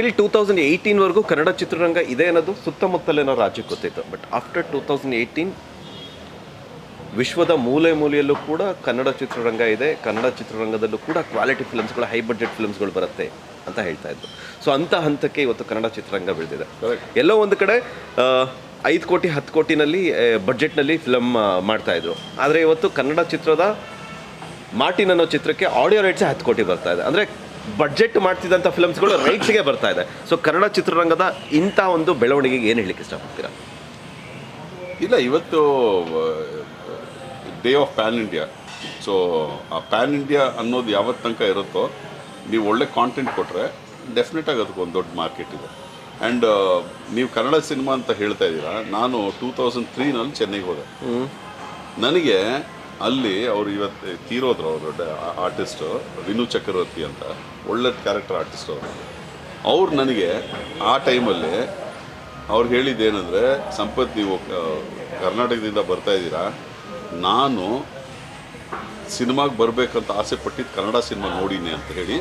Till two thousand ಏಯ್ಟೀನ್ವರೆಗೂ ಕನ್ನಡ ಚಿತ್ರರಂಗ ಇದೆ ಅನ್ನೋದು ಸುತ್ತಮುತ್ತಲಿನ ರಾಜ್ಯಕ್ಕೆ ಗೊತ್ತಿತ್ತು. But after two thousand eighteen ವಿಶ್ವದ ಮೂಲೆ ಮೂಲೆಯಲ್ಲೂ ಕೂಡ ಕನ್ನಡ ಚಿತ್ರರಂಗ ಇದೆ. ಕನ್ನಡ ಚಿತ್ರರಂಗದಲ್ಲೂ ಕೂಡ ಕ್ವಾಲಿಟಿ ಫಿಲ್ಮ್ಸ್ಗಳು ಹೈ ಬಡ್ಜೆಟ್ ಫಿಲ್ಮ್ಸ್ಗಳು ಬರುತ್ತೆ ಅಂತ ಹೇಳ್ತಾ ಇದ್ದರು ಸೊ ಅಂಥ ಹಂತಕ್ಕೆ ಇವತ್ತು ಕನ್ನಡ ಚಿತ್ರರಂಗ ಬೆಳೆದಿದೆ. ಎಲ್ಲೋ ಒಂದು ಕಡೆ ಐದು ಕೋಟಿ ಹತ್ತು ಕೋಟಿನಲ್ಲಿ ಬಡ್ಜೆಟ್ನಲ್ಲಿ ಫಿಲಮ್ ಮಾಡ್ತಾ ಇದ್ರು. ಆದರೆ ಇವತ್ತು ಕನ್ನಡ ಚಿತ್ರದ ಮಾರ್ಟಿನ್ ಅನ್ನೋ ಚಿತ್ರಕ್ಕೆ ಆಡಿಯೋ ರೈಟ್ಸೇ ಹತ್ತು ಕೋಟಿ ಬರ್ತಾ ಇದೆ. ಅಂದರೆ ಬಡ್ಜೆಟ್ ಮಾಡ್ತಿದ್ದಂಥ ಫಿಲಮ್ಸ್ಗಳು ರೈಟ್ಸ್ಗೆ ಬರ್ತಾ ಇದೆ. ಸೊ ಕನ್ನಡ ಚಿತ್ರರಂಗದ ಇಂಥ ಒಂದು ಬೆಳವಣಿಗೆಗೆ ಏನು ಹೇಳಲಿಕ್ಕೆ ಇಷ್ಟಪಡ್ತೀರಾ? ಇಲ್ಲ ಇವತ್ತು day of pan India so ಆ ಪ್ಯಾನ್ ಇಂಡಿಯಾ ಅನ್ನೋದು ಯಾವತ್ತು ತನಕ ಇರುತ್ತೋ ನೀವು ಒಳ್ಳೆ ಕಾಂಟೆಂಟ್ ಕೊಟ್ಟರೆ ಡೆಫಿನೆಟಾಗಿ ಅದಕ್ಕೆ ಒಂದು ದೊಡ್ಡ ಮಾರ್ಕೆಟ್ ಇದೆ. ಆ್ಯಂಡ್ ನೀವು ಕನ್ನಡ ಸಿನಿಮಾ ಅಂತ ಹೇಳ್ತಾ ಇದ್ದೀರಾ ನಾನು ಟೂ ತೌಸಂಡ್ ತ್ರೀನಲ್ಲಿ ಚೆನ್ನೈಗೆ ಹೋದೆ. ನನಗೆ ಅಲ್ಲಿ ಅವರು ಇವತ್ತು ತೀರೋದ್ರು ಅವರು ಆರ್ಟಿಸ್ಟು ವಿನು ಚಕ್ರವರ್ತಿ ಅಂತ ಒಳ್ಳೆ ಕ್ಯಾರೆಕ್ಟರ್ ಆರ್ಟಿಸ್ಟ್ ಅವರು. ಅವ್ರು ನನಗೆ ಆ ಟೈಮಲ್ಲಿ ಅವ್ರು ಹೇಳಿದ್ದೇನೆಂದರೆ ಸಂಪತ್ ನೀವು ಕರ್ನಾಟಕದಿಂದ ಬರ್ತಾ ಇದ್ದೀರಾ ನಾನು ಸಿನಿಮಾಗೆ ಬರಬೇಕಂತ ಆಸೆ ಪಟ್ಟಿದ್ದು ಕನ್ನಡ ಸಿನಿಮಾ ನೋಡಿನಿ ಅಂತ ಹೇಳಿ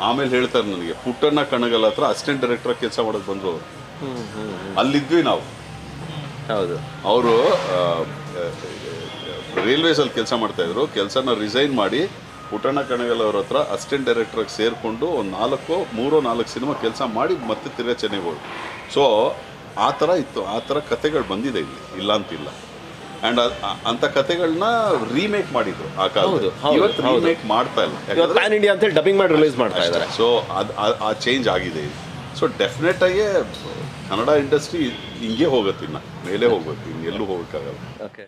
ಆಮೇಲೆ ಹೇಳ್ತಾರೆ ನನಗೆ ಪುಟ್ಟಣ್ಣ ಕಣಗಲ್ ಹತ್ರ ಅಸಿಸ್ಟೆಂಟ್ ಡೈರೆಕ್ಟರ್ ಕೆಲಸ ಮಾಡೋದು ಬಂದರು ಅವರು. ಅಲ್ಲಿದ್ವಿ ನಾವು. ಹೌದು. ಅವರು ರೈಲ್ವೇಸಲ್ಲಿ ಕೆಲಸ ಮಾಡ್ತಾಯಿದ್ರು ಕೆಲಸನ ರಿಸೈನ್ ಮಾಡಿ ಪುಟ್ಟಣ್ಣ ಕಣಗಲ್ ಅವ್ರ ಹತ್ರ ಅಸಿಸ್ಟೆಂಟ್ ಡೈರೆಕ್ಟ್ರಾಗಿ ಸೇರಿಕೊಂಡು ಒಂದು ನಾಲ್ಕು ಮೂರೋ ನಾಲ್ಕು ಸಿನಿಮಾ ಕೆಲಸ ಮಾಡಿ ಮತ್ತೆ ತಿರ್ಗಾ ಚೆನ್ನೈಗೆ ಹೋದ್ರು. ಸೊ ಆ ಥರ ಇತ್ತು. ಆ ಥರ ಕತೆಗಳು ಬಂದಿದೆ ಇಲ್ಲಿ. ಇಲ್ಲ ಅಂತಿಲ್ಲ. ಆ್ಯಂಡ್ ಅಂತ ಕತೆಗಳನ್ನ ರೀಮೇಕ್ ಮಾಡಿದ್ರು ಆ ಕಾಲದಲ್ಲಿ. ಇವತ್ತು ರೀಮೇಕ್ ಮಾಡ್ತಾ ಇಲ್ಲ. ಯಾಕಂದ್ರೆ ಪ್ಯಾನ್ ಇಂಡಿಯಾ ಅಂತ ಡಬ್ಬಿಂಗ್ ಮಾಡಿ ರಿಲೀಸ್ ಮಾಡ್ತಾ ಇದ್ದಾರೆ ಸೊ ಅದು ಆ ಚೇಂಜ್ ಆಗಿದೆ ಸೊ ಸೊ ಡೆಫಿನೆಟಾಗಿ ಕನ್ನಡ ಇಂಡಸ್ಟ್ರಿ ಹಿಂಗೆ ಹೋಗುತ್ತೆ ಇನ್ನು. ಮೇಲೆ ಹೋಗುತ್ತೆ ಇನ್ನು ಎಲ್ಲೂ ಹೋಗೋಕ್ಕಾಗಲ್ಲ. ಓಕೆ